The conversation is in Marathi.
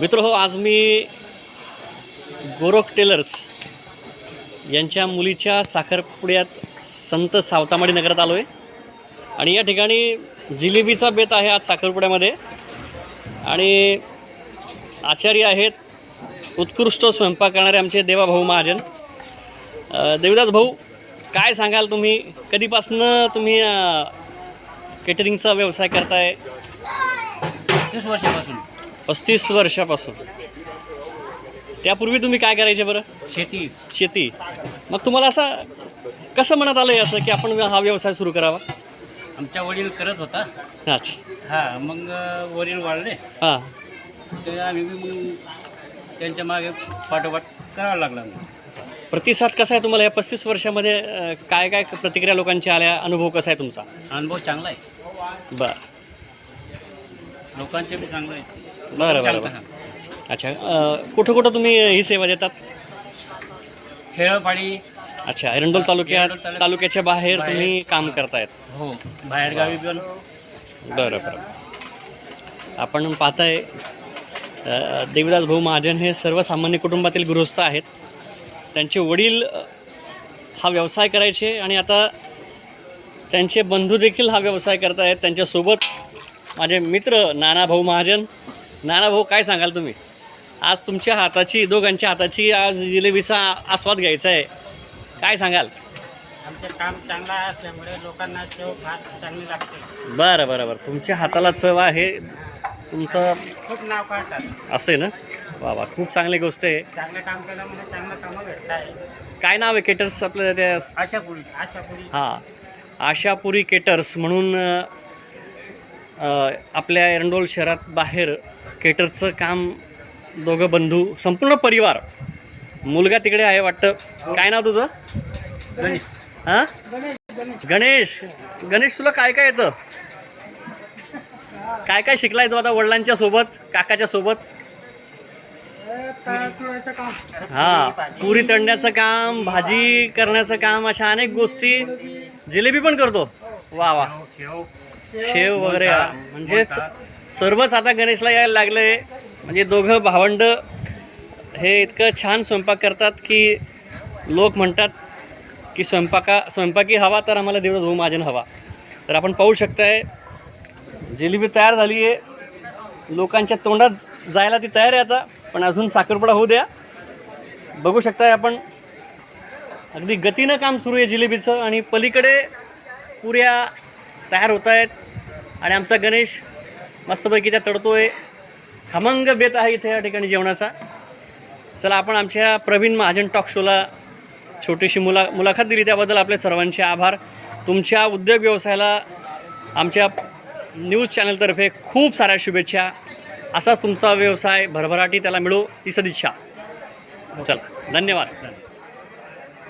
मित्र हो आज मी गोरख टेलर्स यांच्या मुलीच्या साखरपुड्यात संत सावतामाडी नगरात आलो आहे आणि या ठिकाणी जिलेबीचा बेत आहे आज साखरपुड्यामध्ये. आणि आचार्य आहेत उत्कृष्ट स्वयंपाक करणारे आमचे देवाभाऊ महाजन. देवीदास देवदास भाऊ काय सांगाल तुम्ही? कधीपासनं तुम्ही केटरिंगचा व्यवसाय करताय? तीस वर्षापासून. पस्तीस वर्षापासून. त्यापूर्वी तुम्ही काय करायचे बरं? शेती. शेती. मग तुम्हाला असं कसं मनात आलं असं की आपण हा व्यवसाय सुरू करावा? आमच्या वडील करत होता. अच्छा. हा मग वडील वाढले. हां. ते आम्ही बी मग त्यांच्या मागे पाठोपाठ करावं लागला. प्रतिसाद कसा आहे तुम्हाला या पस्तीस वर्षामध्ये? अं, काय काय प्रतिक्रिया लोकांच्या आल्या? अनुभव कसा आहे तुमचा? अनुभव चांगला आहे. बरं. लोकांचे बी चांगलं आहे बरं बरं बरं. अच्छा अं, कुठं कुठं तुम्ही ही सेवा देतात? खेळपाडी. अच्छा एरंडोल तालुक्यात एरंडोल तालुक्यात तालुक्याच्या बाहेर बाहेर. तुम्ही काम करतायत. हो बाहेरगावी पण. बरं बरं. आपण पाहताय अ, देवीदास भाऊ महाजन हे सर्वसामान्य कुटुंबातील गृहस्थ आहेत. त्यांचे वडील अ, हा व्यवसाय करायचे आणि आता त्यांचे बंधू देखील हा व्यवसाय करत आहेत त्यांच्यासोबत माझे मित्र नाना भाऊ महाजन नाना भाऊ काय सांगाल तुम्ही? आज तुमच्या हाताची दोघांच्या हाताची आज जिलेबीचा आस्वाद घ्यायचा आहे. काय सांगाल? आमचे काम चांगलं असल्यामुळे लोकांना चव फार चांगली लागते. बरं बरं बरं. तुमच्या हाताला चव आहे. तुमचं खूप नाव काढतात. असं आहे ना? वा वा. खूप चांगली गोष्ट आहे. चांगलं काम केल्यामुळे चांगलं कामं भेटत आहे. काय नाव आहे केटर्स आपल्या त्या अशा पुढे अशा पुढी हां. आशापुरी केटर्स म्हणून अ, अ, आपल्या एरंडोल शहरात बाहेर केटरचं काम दोघं बंधू संपूर्ण परिवार. मुलगा तिकडे आहे वाटतं. काय नाव तुझं? हां? गणेश. गणेश. तुला काय काय येतं? काय काय शिकलाय तू आता वडिलांच्या सोबत काकाच्या सोबत? हा पुरी तळण्याचं काम भाजी करण्याचं काम अशा अनेक गोष्टी. जिलेबी पण करतो. वा वा. शेव वगैरे हा. म्हणजेच सर्वच आता गणेशला यायला लागलं. आहे म्हणजे दोघं भावंड हे इतकं छान स्वयंपाक करतात की लोक म्हणतात की स्वयंपाका स्वयंपाकी हवा तर आम्हाला देवळ होऊ महाजन हवा. तर आपण पाहू शकताय जिलेबी तयार झाली आहे लोकांच्या तोंडात जायला ती तयार आहे आता पण अजून साखरपुडा होऊ द्या. बघू शकताय आपण. अगदी गतीनं काम सुरू आहे जिलेबीचं आणि पलीकडे पुऱ्या तयार होत आहेत आणि आमचा गणेश मस्तपैकी त्या तडतोय. खमंग बेत आहे इथे या ठिकाणी जेवणाचा. चला आपण आमच्या प्रवीण महाजन टॉक शोला छोटीशी मुला मुलाखत दिली. त्याबद्दल आपले सर्वांचे आभार. तुमच्या उद्योग व्यवसायाला आमच्या न्यूज चॅनलतर्फे खूप साऱ्या शुभेच्छा. असाच तुमचा व्यवसाय भरभराटी त्याला मिळो. ही सदिच्छा. चला धन्यवाद.